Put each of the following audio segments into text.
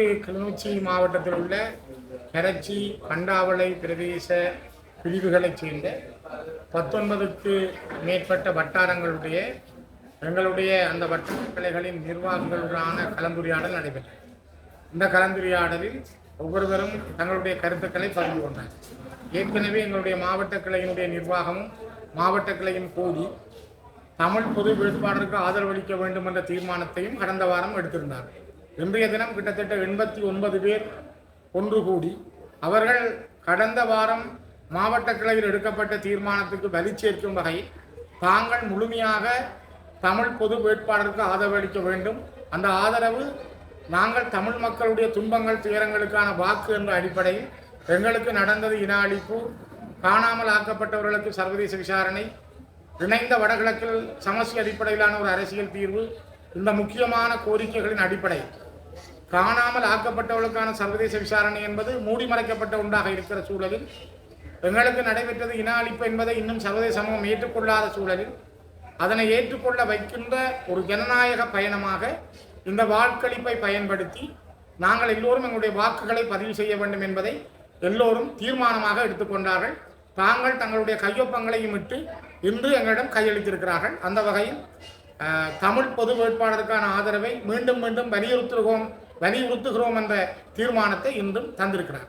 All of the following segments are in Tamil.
எட்டு கிளிநொச்சி மாவட்டத்தில் உள்ள கரச்சி பண்டாவளை பிரதேச பிரிவுகளைச் சேர்ந்த பத்தொன்பதுக்கு மேற்பட்ட வட்டாரங்களுடைய எங்களுடைய அந்த வட்டார கிளைகளின் நிர்வாகிகளுடனான கலந்துரையாடல் நடைபெற்றது. இந்த கலந்துரையாடலில் ஒவ்வொருவரும் தங்களுடைய கருத்துக்களை பகிர்ந்து கொண்டார். ஏற்கனவே எங்களுடைய மாவட்ட கிளையினுடைய நிர்வாகமும் மாவட்ட கிளையும் கூடி தமிழ் பொது வேட்பாளருக்கு ஆதரவளிக்க வேண்டும் என்ற தீர்மானத்தையும் கடந்த வாரம் எடுத்திருந்தார் இன்றைய தினம் கிட்டத்தட்ட எண்பத்தி ஒன்பது பேர் ஒன்று கூடி அவர்கள் கடந்த வாரம் மாவட்ட கிளையில் எடுக்கப்பட்ட தீர்மானத்துக்கு வலி சேர்க்கும் வகையில் தாங்கள் முழுமையாக தமிழ் பொது வேட்பாளருக்கு ஆதரவளிக்க வேண்டும். அந்த ஆதரவு நாங்கள் தமிழ் மக்களுடைய துன்பங்கள் துயரங்களுக்கான வாக்கு என்ற அடிப்படையில் எங்களுக்கு நடந்தது இன அழிப்பு காணாமல் ஆக்கப்பட்டவர்களுக்கு சர்வதேச விசாரணை இணைந்த வடகிழக்கில் சமஸ்டி அடிப்படையிலான ஒரு அரசியல் தீர்வு இந்த முக்கியமான கோரிக்கைகளின் அடிப்படை. காணாமல் ஆக்கப்பட்டவர்களுக்கான சர்வதேச விசாரணை என்பது மூடி மறைக்கப்பட்ட ஒன்றாக இருக்கிற சூழலில் எங்களுக்கு நடைபெற்றது இன அழிப்பு என்பதை இன்னும் சர்வதேச சமூகம் ஏற்றுக்கொள்ளாத சூழலில் அதனை ஏற்றுக்கொள்ள வைக்கின்ற ஒரு ஜனநாயக பயணமாக இந்த வாக்களிப்பை பயன்படுத்தி நாங்கள் எல்லோரும் எங்களுடைய வாக்குகளை பதிவு செய்ய வேண்டும் என்பதை எல்லோரும் தீர்மானமாக எடுத்துக்கொண்டார்கள் தாங்கள் தங்களுடைய கையொப்பங்களையும் இட்டு இன்று எங்களிடம் கையளித்திருக்கிறார்கள். அந்த வகையில் தமிழ் பொது வேட்பாளருக்கான ஆதரவை மீண்டும் மீண்டும் வலியுறுத்துகிறோம். வலியுறுத்துகிறோம் என்ற தீர்மானத்தை இன்றும் தந்திருக்கிறார்.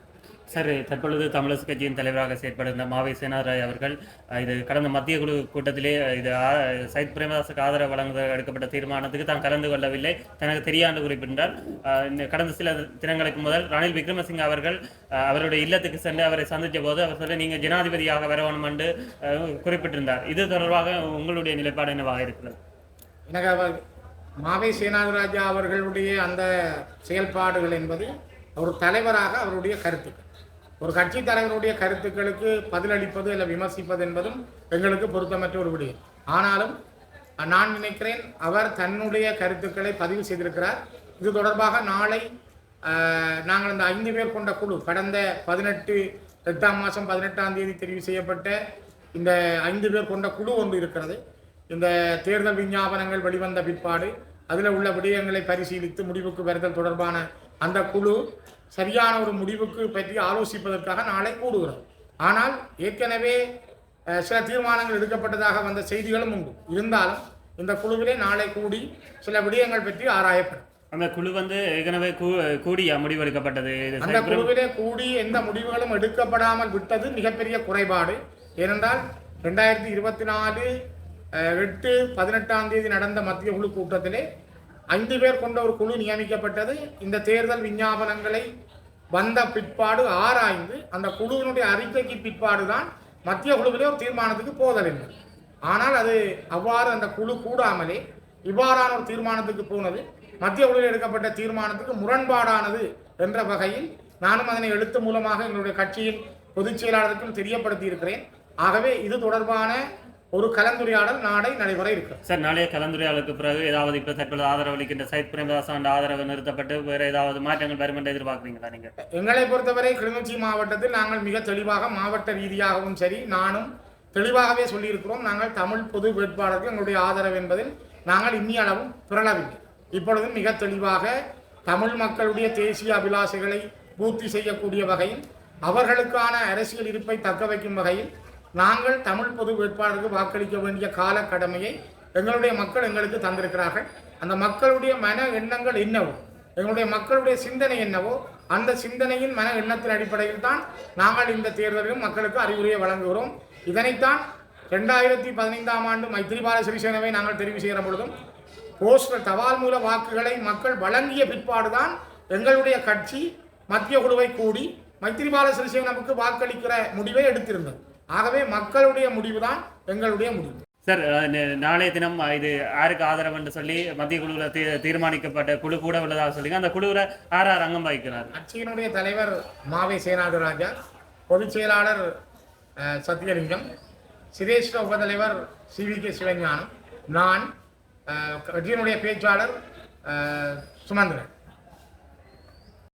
சார் தற்பொழுது தமிழரசு கட்சியின் தலைவராக செயற்படுகின்ற மாவை சேனாராய் அவர்கள் இது கடந்த மத்திய குழு கூட்டத்திலே இது சைத் பிரேமதாசுக்கு ஆதரவு வழங்க எடுக்கப்பட்ட தீர்மானத்துக்கு தான் கலந்து கொள்ளவில்லை. தனக்கு தெரியாது குறிப்பிட்டார் கடந்த சில தினங்களுக்கு முதல் ரணில் விக்ரமசிங்க அவர்கள் அவருடைய இல்லத்துக்கு சென்று அவரை சந்தித்த போது அவர் சொல்லி நீங்கள் ஜனாதிபதியாக வர வேணும் என்று குறிப்பிட்டிருந்தார். இது தொடர்பாக உங்களுடைய நிலைப்பாடு என்னவாக இருக்கிறது? எனக்கு மாவை சீனாதிராஜா அவர்களுடைய அந்த செயல்பாடுகள் என்பது ஒரு தலைவராக அவருடைய கருத்துக்கள். ஒரு கட்சி தலைவருடைய கருத்துக்களுக்கு பதிலளிப்பது இல்லை விமர்சிப்பது என்பதும் எங்களுக்கு பொருத்தமற்ற ஒரு விடயம். ஆனாலும் நான் நினைக்கிறேன் அவர் தன்னுடைய கருத்துக்களை பதிவு செய்திருக்கிறார். இது தொடர்பாக நாளை நாங்கள் அந்த ஐந்து பேர் கொண்ட குழு கடந்த பதினெட்டு எட்டாம் மாதம் பதினெட்டாம் தேதி தெரிவு செய்யப்பட்ட இந்த ஐந்து பேர் கொண்ட குழு ஒன்று இருக்கிறது. இந்த தேர்தல் விஞ்ஞாபனங்கள் வெளிவந்த பிற்பாடு அதில் உள்ள விடயங்களை பரிசீலித்து முடிவுக்கு வருதல் தொடர்பான அந்த குழு சரியான ஒரு முடிவுக்கு பற்றி ஆலோசிப்பதற்காக நாளை கூடுகிறது. ஆனால் ஏற்கனவே சில தீர்மானங்கள் எடுக்கப்பட்டதாக வந்த செய்திகளும் உண்டு. இருந்தாலும் இந்த குழுவிலே நாளை கூடி சில விடயங்கள் பற்றி ஆராயப்படும். அந்த குழு வந்து ஏற்கனவே கூடிய முடிவெடுக்கப்பட்டது? அந்த குழுவிலே கூடி எந்த முடிவுகளும் எடுக்கப்படாமல் விட்டது மிகப்பெரிய குறைபாடு. ஏனென்றால் ரெண்டாயிரத்தி இருபத்தி நாலு எட்டு பதினெட்டாம் தேதி நடந்த மத்திய குழு கூட்டத்திலே ஐந்து பேர் கொண்ட ஒரு குழு நியமிக்கப்பட்டது. இந்த தேர்தல் விஞ்ஞாபனங்களை வந்த பிற்பாடு ஆராய்ந்து அந்த குழுவினுடைய அறிக்கைக்கு பிற்பாடு தான் மத்திய குழுவிலே ஒரு தீர்மானத்துக்கு போதல் ஆனால் அது அவ்வாறு அந்த குழு கூடாமலே இவ்வாறான ஒரு தீர்மானத்துக்கு போனது. மத்திய குழுவில் எடுக்கப்பட்ட தீர்மானத்துக்கு முரண்பாடானது என்ற வகையில் நானும் அதனை எழுத்து மூலமாக எங்களுடைய கட்சியின் பொதுச் செயலாளருக்கும் தெரியப்படுத்தி இருக்கிறேன் ஆகவே இது தொடர்பான ஒரு கலந்துரையாடல் நாளை நடைபெற இருக்கிறது. சார் நாளைய கலந்துரையாடலுக்கு பிறகு ஏதாவது இப்போ தற்பொழுது ஆதரவு அளிக்கின்ற சைத் பிரேமதாசன் ஆதரவு நிறுத்தப்பட்டு வேறு ஏதாவது மாற்றங்கள் வரும் என்று எதிர்பார்க்குறீங்களா நீங்கள் எங்களை பொறுத்தவரை கிளிநொச்சி மாவட்டத்தில் நாங்கள் மிக தெளிவாக மாவட்ட ரீதியாகவும் சரி நானும் தெளிவாகவே சொல்லியிருக்கிறோம். நாங்கள் தமிழ் பொது வேட்பாளருக்கு எங்களுடைய ஆதரவு என்பதில் நாங்கள் இன்னிய அளவும் பிறளவில்லை. இப்பொழுதும் மிக தெளிவாக தமிழ் மக்களுடைய தேசிய அபிலாஷைகளை பூர்த்தி செய்யக்கூடிய வகையில் அவர்களுக்கான அரசியல் இருப்பை தக்க வைக்கும் வகையில் நாங்கள் தமிழ் பொது வேட்பாளருக்கு வாக்களிக்க வேண்டிய கால கடமையை எங்களுடைய மக்கள் எங்களுக்கு தந்திருக்கிறார்கள். அந்த மக்களுடைய மன எண்ணங்கள் என்னவோ எங்களுடைய மக்களுடைய சிந்தனை என்னவோ அந்த சிந்தனையின் மன எண்ணத்தின் அடிப்படையில் தான் நாங்கள் இந்த தேர்தலிலும் மக்களுக்கு அறிவுரையை வழங்குகிறோம். இதனைத்தான் ரெண்டாயிரத்தி பதினைந்தாம் ஆண்டு மைத்திரிபால சிறிசேனவை நாங்கள் தெரிவு செய்கிற பொழுதும் போஸ்டர் தபால் மூல வாக்குகளை மக்கள் வழங்கிய பிற்பாடுதான் எங்களுடைய கட்சி மத்திய குழுவை கூடி மைத்திரிபால சிறிசேனவுக்கு வாக்களிக்கிற முடிவை எடுத்திருந்தது. ஆகவே மக்களுடைய முடிவுதான் எங்களுடைய முடிவு. சார் நாளைய தினம் இது யாருக்கு ஆதரவு என்று சொல்லி மத்திய குழுவில் தீ தீர்மானிக்கப்பட்ட குழு கூட உள்ளதாக சொல்லிங்க அந்த குழுவில் யார் யார் அங்கம் வகிக்கிறார் கட்சியினுடைய தலைவர் மாவை சேனாதிராஜா பொதுச் செயலாளர் அஹ், சத்தியலிங்கம் சிரேஷ்ட உபதலைவர் சி வி கே சிவஞானம் நான் கட்சியினுடைய பேச்சாளர் சுமந்திரன்.